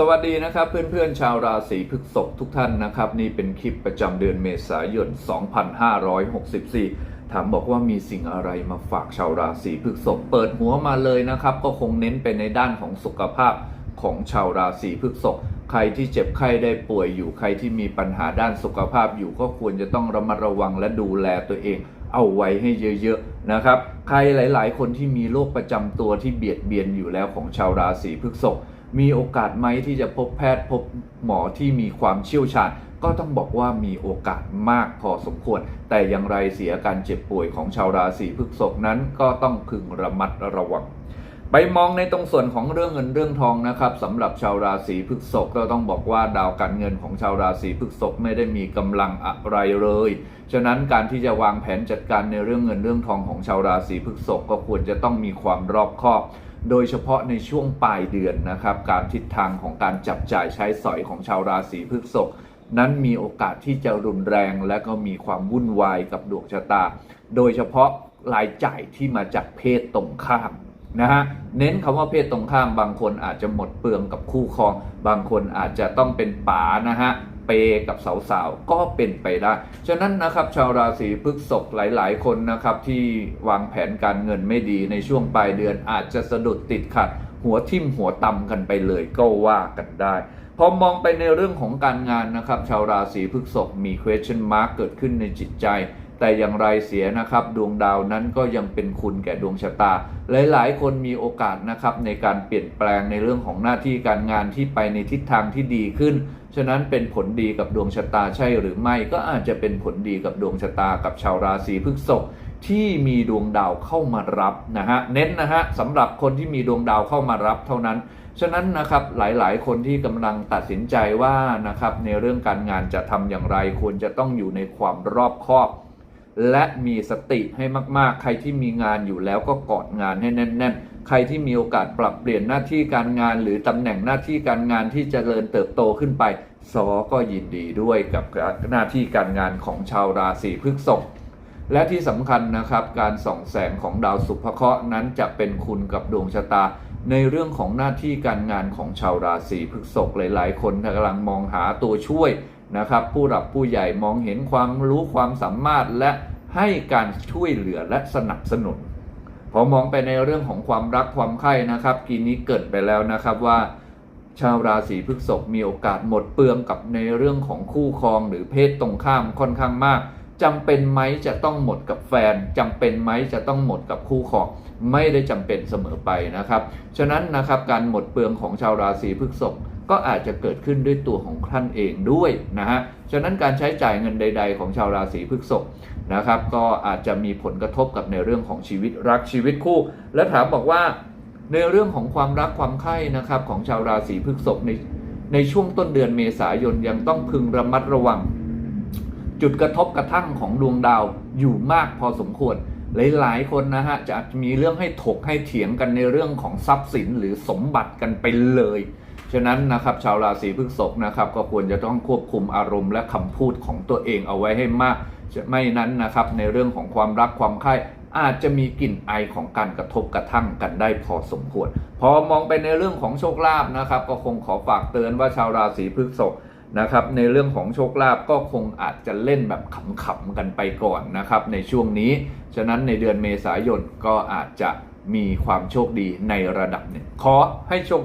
สวัสดีนะครับเพื่อนๆชาวราศีพฤษภทุกท่านนะครับ นี่เป็นคลิปประจำเดือนเมษายน 2564 ถามบอกว่ามีสิ่งอะไรมาฝากชาวราศีพฤษภเปิดหัวมาเลยนะครับ ก็คงเน้นไปในด้านของสุขภาพของชาวราศีพฤษภใครที่เจ็บไข้ได้ป่วยอยู่ใครที่มีปัญหาด้านสุขภาพอยู่ก็ควรจะต้องระมัดระวังและดูแลตัวเองเอาไว้ให้เยอะๆนะครับ ใครหลายๆ คนที่มีโรคประจำตัวที่เบียดเบียนอยู่แล้วของชาวราศีพฤษภ มีโอกาสไหมที่จะพบแพทย์พบหมอที่มีความเชี่ยวชาญ ก็ต้องบอกว่ามีโอกาสมากพอสมควร แต่อย่างไรเสียการเจ็บป่วยของชาวราศีพฤษภนั้นก็ต้องพึงระมัดระวัง ไปมองในตรงส่วนของเรื่องเงินเรื่องทองนะครับสำหรับชาวราศีพฤษภก็ต้องบอกว่าดาวการเงินของชาวราศีพฤษภไม่ได้มีกำลังอะไรเลย ฉะนั้นการที่จะวางแผนจัดการในเรื่องเงินเรื่องทองของชาวราศีพฤษภก็ควรจะต้องมีความรอบคอบ โดยเฉพาะในช่วงปลายเดือนนะครับการทิศทางของการจับจ่ายใช้สอยของชาวราศีพฤษภนั้นมีโอกาสที่จะรุนแรงและก็มีความวุ่นวายกับดวงชะตา โดยเฉพาะรายจ่ายที่มาจากเพศตรงข้าม นะฮะเน้นคำว่าเพศตรงข้ามบางคนอาจจะหมดเปลืองกับคู่ครอง บางคนอาจจะต้องเป็นป๋านะฮะเปกับสาวๆ ก็เป็นไปได้ ฉะนั้นนะครับชาวราศีพฤษภหลายๆ คนนะครับที่วางแผนการเงินไม่ดีในช่วงปลายเดือนอาจจะสะดุดติดขัด หัวทิ่มหัวตำกันไปเลยก็ว่ากันได้ พอมองไปในเรื่องของการงานนะครับ ชาวราศีพฤษภมี question mark เกิดขึ้นในจิตใจ แต่อย่างไรเสียนะครับ ดวงดาวนั้นก็ยังเป็นคุณแก่ดวงชะตา หลายๆ คนมีโอกาสนะครับในการเปลี่ยนแปลงในเรื่องของหน้าที่การงานที่ไปในทิศทางที่ดีขึ้น ฉะนั้นเป็นผลดีกับดวงชะตาใช่หรือไม่ก็อาจจะเป็นผลดีกับดวงชะตากับชาวราศีพฤษภที่มีดวงดาวเข้ามารับนะฮะเน้นนะฮะสำหรับคนที่มีดวงดาวเข้ามารับเท่านั้น ฉะนั้นนะครับหลายๆ คนที่กำลังตัดสินใจว่านะครับในเรื่องการงานจะทำอย่างไรควรจะต้องอยู่ในความรอบคอบ และมีสติให้มาก ๆ ใครที่มีงานอยู่แล้วก็กอดงานให้แน่น ๆ ใครที่มีโอกาสปรับเปลี่ยนหน้าที่การงานหรือตำแหน่งหน้าที่การงานที่จเจริญเติบโตขึ้นไปซอก็ยินดีด้วยกับหน้าที่การงานของชาวราศีพฤษภและที่สำคัญนะครับการส่องแสงของดาวศุภเคราะห์นั้นจะเป็นคุณกับดวงชะตา ในเรื่องของหน้าที่การงานของชาวราศีพฤษภหลาย ๆ คนกำลังมองหาตัวช่วยนะครับผู้หลักผู้ใหญ่มองเห็นความรู้ความสามารถและ ให้การช่วยเหลือและสนับสนุนพอมองไปในเรื่องของความรักความใคร่นะครับกีนี้เกิดไปแล้วนะครับว่า ชาวราศีพฤษภมีโอกาสหมดเปลืองกับในเรื่องของคู่ครองหรือเพศตรงข้ามค่อนข้างมากจำเป็นไหมจะต้องหมดกับแฟนจำเป็นไหมจะต้องหมดกับคู่ครองไม่ได้จำเป็นเสมอไปนะครับ ฉะนั้นนะครับการหมดเปลืองของชาวราศีพฤษภ ก็อาจจะเกิดขึ้นด้วยตัวของท่านเองด้วยนะฮะ ฉะนั้นการใช้จ่ายเงินใด ๆ ของชาวราศีพฤษภนะครับ ก็อาจจะมีผลกระทบกับในเรื่องของชีวิตรักชีวิตคู่ และถามบอกว่าในเรื่องของความรักความใคร่นะครับของชาวราศีพฤษภในในช่วงต้นเดือนเมษายนยังต้องพึงระมัดระวัง จุดกระทบกระทั่งของดวงดาวอยู่มากพอสมควรหลายๆคนนะฮะจะมีเรื่องให้ถกให้เถียงกันในเรื่องของทรัพย์สินหรือสมบัติกันไปเลย ฉะนั้นนะครับชาวราศีพฤษภนะครับก็ควรจะต้องควบคุมอารมณ์และคำพูดของตัวเองเอาไว้ให้มากจะไม่นั้นนะครับในเรื่องของความรักความใคร่อาจจะมีกลิ่นไอของการกระทบกระทั่งกันได้พอสมควร พอมองไปในเรื่องของโชคลาภนะครับ ก็คงขอฝากเตือนว่าชาวราศีพฤษภนะครับในเรื่องของโชคลาภก็คงอาจจะเล่นแบบขำๆกันไปก่อนนะครับในช่วงนี้ ฉะนั้นในเดือนเมษายนก็อาจจะมีความโชคดีในระดับหนึ่งขอให้โชคดี